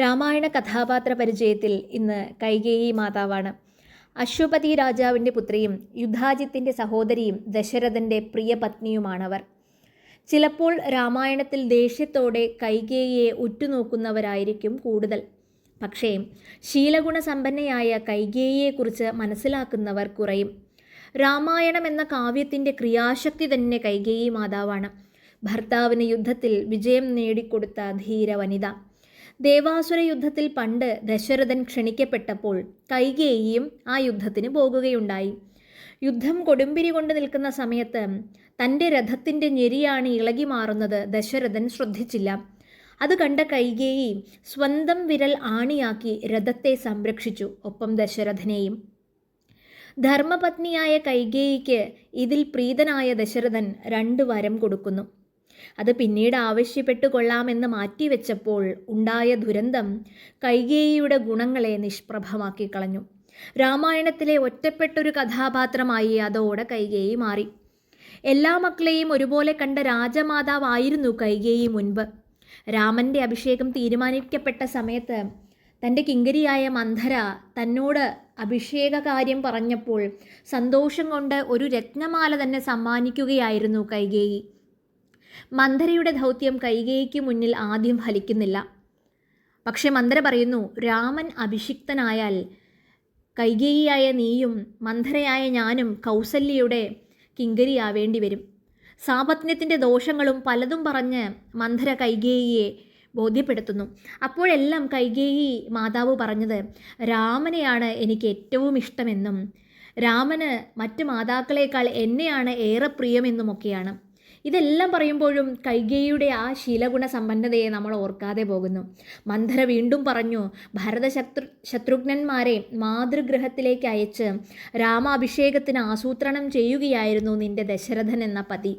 രാമായണ കഥാപാത്ര പരിചയത്തിൽ ഇന്ന് കൈകേയി മാതാവാണ്. അശ്വപതി രാജാവിന്റെ പുത്രിയും യുദ്ധാജിത്തിന്റെ സഹോദരിയും ദശരഥന്റെ പ്രിയ പത്നിയുമാണവർ. ചിലപ്പോൾ രാമായണത്തിൽ ദേഷ്യത്തോടെ കൈകേയിയെ ഉറ്റുനോക്കുന്നവരായിരിക്കും കൂടുതൽ. പക്ഷേ ശീലഗുണസമ്പന്നയായ കൈകേയിയെക്കുറിച്ച് മനസ്സിലാക്കുന്നവർ കുറയും. രാമായണം എന്ന കാവ്യത്തിന്റെ ക്രിയാശക്തി തന്നെ കൈകേയി മാതാവാണ്. ഭർത്താവിന് യുദ്ധത്തിൽ വിജയം നേടിക്കൊടുത്ത ധീര വനിത ദേവാസുര യുദ്ധത്തിൽ പണ്ട് ദശരഥൻ ക്ഷണിക്കപ്പെട്ടപ്പോൾ കൈകേയിയും ആ യുദ്ധത്തിന് പോകുകയുണ്ടായി. യുദ്ധം കൊടുമ്പിരി കൊണ്ട് നിൽക്കുന്ന സമയത്ത് തന്റെ രഥത്തിന്റെ ഞെരിയാണ് ഇളകി മാറുന്നത് ദശരഥൻ ശ്രദ്ധിച്ചില്ല. അത് കണ്ട കൈകേയി സ്വന്തം വിരൽ ആണിയാക്കി രഥത്തെ സംരക്ഷിച്ചു ഒപ്പം ദശരഥനെയും. ധർമ്മപത്നിയായ കൈകേയിക്ക് ഇതിൽ പ്രീതനായ ദശരഥൻ രണ്ട് വരം കൊടുക്കുന്നു. അത് പിന്നീട് ആവശ്യപ്പെട്ടു കൊള്ളാമെന്ന് മാറ്റിവെച്ചപ്പോൾ ഉണ്ടായ ദുരന്തം കൈകേയിയുടെ ഗുണങ്ങളെ നിഷ്പ്രഭമാക്കി കളഞ്ഞു. രാമായണത്തിലെ ഒറ്റപ്പെട്ടൊരു കഥാപാത്രമായി അതോടെ കൈകേയി മാറി. എല്ലാ മക്കളെയും ഒരുപോലെ കണ്ട രാജമാതാവായിരുന്നു കൈകേയി മുൻപ്. രാമന്റെ അഭിഷേകം തീരുമാനിക്കപ്പെട്ട സമയത്ത് തന്റെ കിങ്കരിയായ മന്ധര തന്നോട് അഭിഷേക കാര്യം പറഞ്ഞപ്പോൾ സന്തോഷം കൊണ്ട് ഒരു രത്നമാല തന്നെ സമ്മാനിക്കുകയായിരുന്നു കൈകേയി. മന്ധരയുടെ ദൗത്യം കൈകേയിക്ക് മുന്നിൽ ആദ്യം ഫലിക്കുന്നില്ല. പക്ഷേ മന്ധര പറയുന്നു രാമൻ അഭിഷിക്തനായാൽ കൈകേയിയായ നീയും മന്ധരയായ ഞാനും കൗസല്യയുടെ കിങ്കരിയാവേണ്ടി വരും സാപത്ന്യത്തിന്റെ ദോഷങ്ങളും പലതും പറഞ്ഞ് മന്ധര കൈകേയിയെ ബോധ്യപ്പെടുത്തുന്നു. അപ്പോഴെല്ലാം കൈകേയി മാതാവ് പറഞ്ഞത് രാമനെയാണ് എനിക്ക് ഏറ്റവും ഇഷ്ടമെന്നും രാമന് മറ്റ് മാതാക്കളേക്കാൾ എന്നെയാണ് ഏറെ പ്രിയമെന്നുമൊക്കെയാണ്. ഇതെല്ലാം പറയുമ്പോഴും കൈകേയിയുടെ ആ ശീലഗുണ സമ്പന്നതയെ നമ്മൾ ഓർക്കാതെ പോകുന്നു. മന്ധര വീണ്ടും പറഞ്ഞു ഭരതശത്രു ശത്രുഘ്നന്മാരെ മാതൃഗൃഹത്തിലേക്ക് അയച്ച് രാമാഭിഷേകത്തിന് ആസൂത്രണം ചെയ്യുകയായിരുന്നു നിന്റെ ദശരഥൻ എന്ന പതി.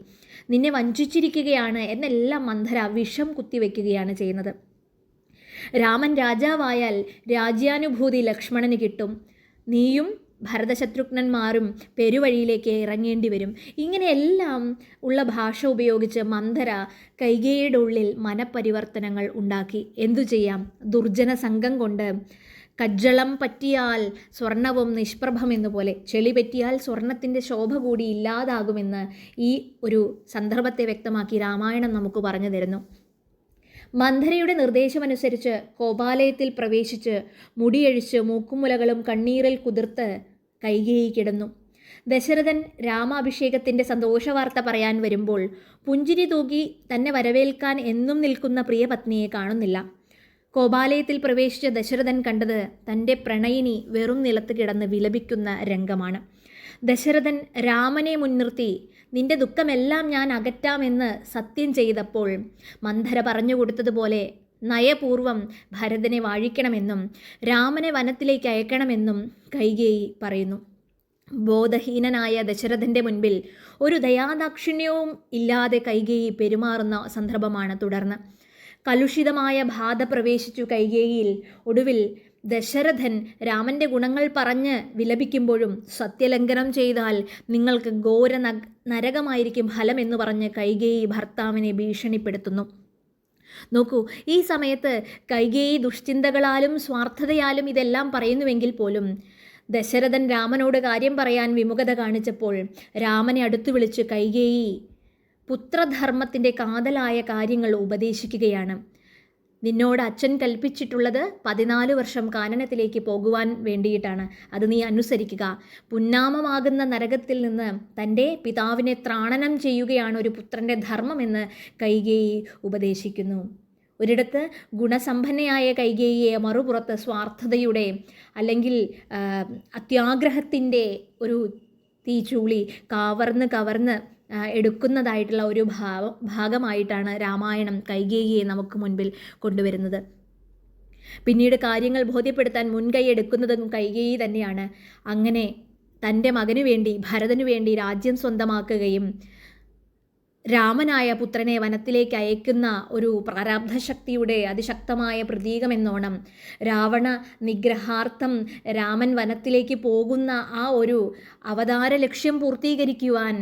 നിന്നെ വഞ്ചിച്ചിരിക്കുകയാണ് എന്നെല്ലാം മന്ധര വിഷം കുത്തിവെക്കുകയാണ് ചെയ്യുന്നത്. രാമൻ രാജാവായാൽ രാജ്യാനുഭൂതി ലക്ഷ്മണന് കിട്ടും. നീയും ഭരതശത്രുഘ്നന്മാരും പെരുവഴിയിലേക്ക് ഇറങ്ങേണ്ടി വരും. ഇങ്ങനെയെല്ലാം ഉള്ള ഭാഷ ഉപയോഗിച്ച് മന്ധര കൈകേയുടെ ഉള്ളിൽ മനപരിവർത്തനങ്ങൾ ഉണ്ടാക്കി. എന്തു ചെയ്യാം? ദുർജന സംഘം കൊണ്ട് കജ്ജളം പറ്റിയാൽ സ്വർണവും നിഷ്പ്രഭം പോലെ. ചെളി പറ്റിയാൽ സ്വർണത്തിന്റെ ശോഭ കൂടി ഇല്ലാതാകുമെന്ന് ഈ ഒരു സന്ദർഭത്തെ വ്യക്തമാക്കി രാമായണം നമുക്ക് പറഞ്ഞു തരുന്നു. മന്ധരയുടെ നിർദ്ദേശമനുസരിച്ച് കോപാലയത്തിൽ പ്രവേശിച്ച് മുടിയഴിച്ച് മൂക്കുമുലകളും കണ്ണീറിൽ കുതിർത്ത് കൈകേയി കിടന്നു. ദശരഥൻ രാമാഭിഷേകത്തിന്റെ സന്തോഷവാർത്ത പറയാൻ വരുമ്പോൾ പുഞ്ചിരി തൂകി തന്നെ വരവേൽക്കാൻ എന്നും നിൽക്കുന്ന പ്രിയപത്നിയെ കാണുന്നില്ല. കോപാലയത്തിൽ പ്രവേശിച്ച ദശരഥൻ കണ്ടത് തന്റെ പ്രണയിനി വെറും നിലത്ത് കിടന്ന് വിലപിക്കുന്ന രംഗമാണ്. ദശരഥൻ രാമനെ മുൻനിർത്തി നിന്റെ ദുഃഖമെല്ലാം ഞാൻ അകറ്റാമെന്ന് സത്യം ചെയ്തപ്പോൾ മന്ധര പറഞ്ഞു കൊടുത്തതുപോലെ നയപൂർവം ഭരതനെ വാഴിക്കണമെന്നും രാമനെ വനത്തിലേക്ക് അയക്കണമെന്നും കൈകേയി പറയുന്നു. ബോധഹീനനായ ദശരഥന്റെ മുൻപിൽ ഒരു ദയാദാക്ഷിണ്യവും ഇല്ലാതെ കൈകേയി പെരുമാറുന്ന സന്ദർഭമാണ് തുടർന്ന്. കലുഷിതമായ ബാധ പ്രവേശിച്ചു കൈകേയിയിൽ ഒടുവിൽ ദശരഥൻ രാമന്റെ ഗുണങ്ങൾ പറഞ്ഞ് വിലപിക്കുമ്പോഴും സത്യലംഘനം ചെയ്താൽ നിങ്ങൾക്ക് ഘോര നരകമായിരിക്കും ഫലം എന്ന് പറഞ്ഞ് കൈകേയി ഭർത്താവിനെ ഭീഷണിപ്പെടുത്തുന്നു. നോക്കൂ ഈ സമയത്ത് കൈകേയി ദുഷ്ചിന്തകളാലും സ്വാർത്ഥതയാലും ഇതെല്ലാം പറയുന്നുവെങ്കിൽ പോലും ദശരഥൻ രാമനോട് കാര്യം പറയാൻ വിമുഖത കാണിച്ചപ്പോൾ രാമനെ അടുത്തു വിളിച്ച് കൈകേയി പുത്രധർമ്മത്തിന്റെ കാതലായ കാര്യങ്ങൾ ഉപദേശിക്കുകയാണ്. നിന്നോട് അച്ഛൻ കൽപ്പിച്ചിട്ടുള്ളത് പതിനാല് വർഷം കാനനത്തിലേക്ക് പോകുവാൻ വേണ്ടിയിട്ടാണ്. അത് നീ അനുസരിക്കുക. പുന്നാമമാകുന്ന നരകത്തിൽ നിന്ന് തന്റെ പിതാവിനെ ത്രാണനം ചെയ്യുകയാണ് ഒരു പുത്രന്റെ ധർമ്മമെന്ന് കൈകേയി ഉപദേശിക്കുന്നു. ഒരിടത്ത് ഗുണസമ്പന്നയായ കൈകേയിയെ മറുപുറത്ത് സ്വാർത്ഥതയുടെ അല്ലെങ്കിൽ അത്യാഗ്രഹത്തിന്റെ ഒരു തീച്ചൂളി കവർന്ന് കവർന്ന് എടുക്കുന്നതായിട്ടുള്ള ഒരു ഭാവം ഭാഗമായിട്ടാണ് രാമായണം കൈകേയിയെ നമുക്ക് മുൻപിൽ കൊണ്ടുവരുന്നത്. പിന്നീട് കാര്യങ്ങൾ ബോധ്യപ്പെടുത്താൻ മുൻകൈ എടുക്കുന്നതും കൈകേയി തന്നെയാണ്. അങ്ങനെ തന്റെ മകനു വേണ്ടി ഭരതനു വേണ്ടി രാജ്യം സ്വന്തമാക്കുകയും രാമനായ പുത്രനെ വനത്തിലേക്ക് അയക്കുന്ന ഒരു പ്രാരാബ്ധശക്തിയുടെ അതിശക്തമായ പ്രതീകമെന്നോണം. രാവണ നിഗ്രഹാർത്ഥം രാമൻ വനത്തിലേക്ക് പോകുന്ന ആ ഒരു അവതാര ലക്ഷ്യം പൂർത്തീകരിക്കുവാൻ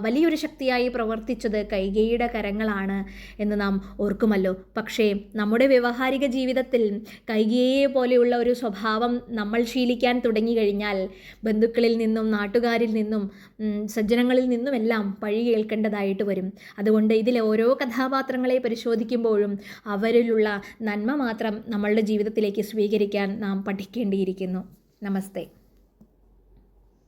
വലിയൊരു ശക്തിയായി പ്രവർത്തിച്ചത് കൈകേയിയുടെ കരങ്ങളാണ് എന്ന് നാം ഓർക്കുമല്ലോ. പക്ഷേ നമ്മുടെ വ്യവഹാരിക ജീവിതത്തിൽ കൈകേയെ പോലെയുള്ള ഒരു സ്വഭാവം നമ്മൾ ശീലിക്കാൻ തുടങ്ങി കഴിഞ്ഞാൽ ബന്ധുക്കളിൽ നിന്നും നാട്ടുകാരിൽ നിന്നും സജ്ജനങ്ങളിൽ നിന്നുമെല്ലാം പഴി കേൾക്കേണ്ടതായിട്ട് വരും. അതുകൊണ്ട് ഇതിലെ ഓരോ കഥാപാത്രങ്ങളെ പരിശോധിക്കുമ്പോഴും അവരിലുള്ള നന്മ മാത്രം നമ്മളുടെ ജീവിതത്തിലേക്ക് സ്വീകരിക്കാൻ നാം പഠിക്കേണ്ടിയിരിക്കുന്നു. നമസ്തേ.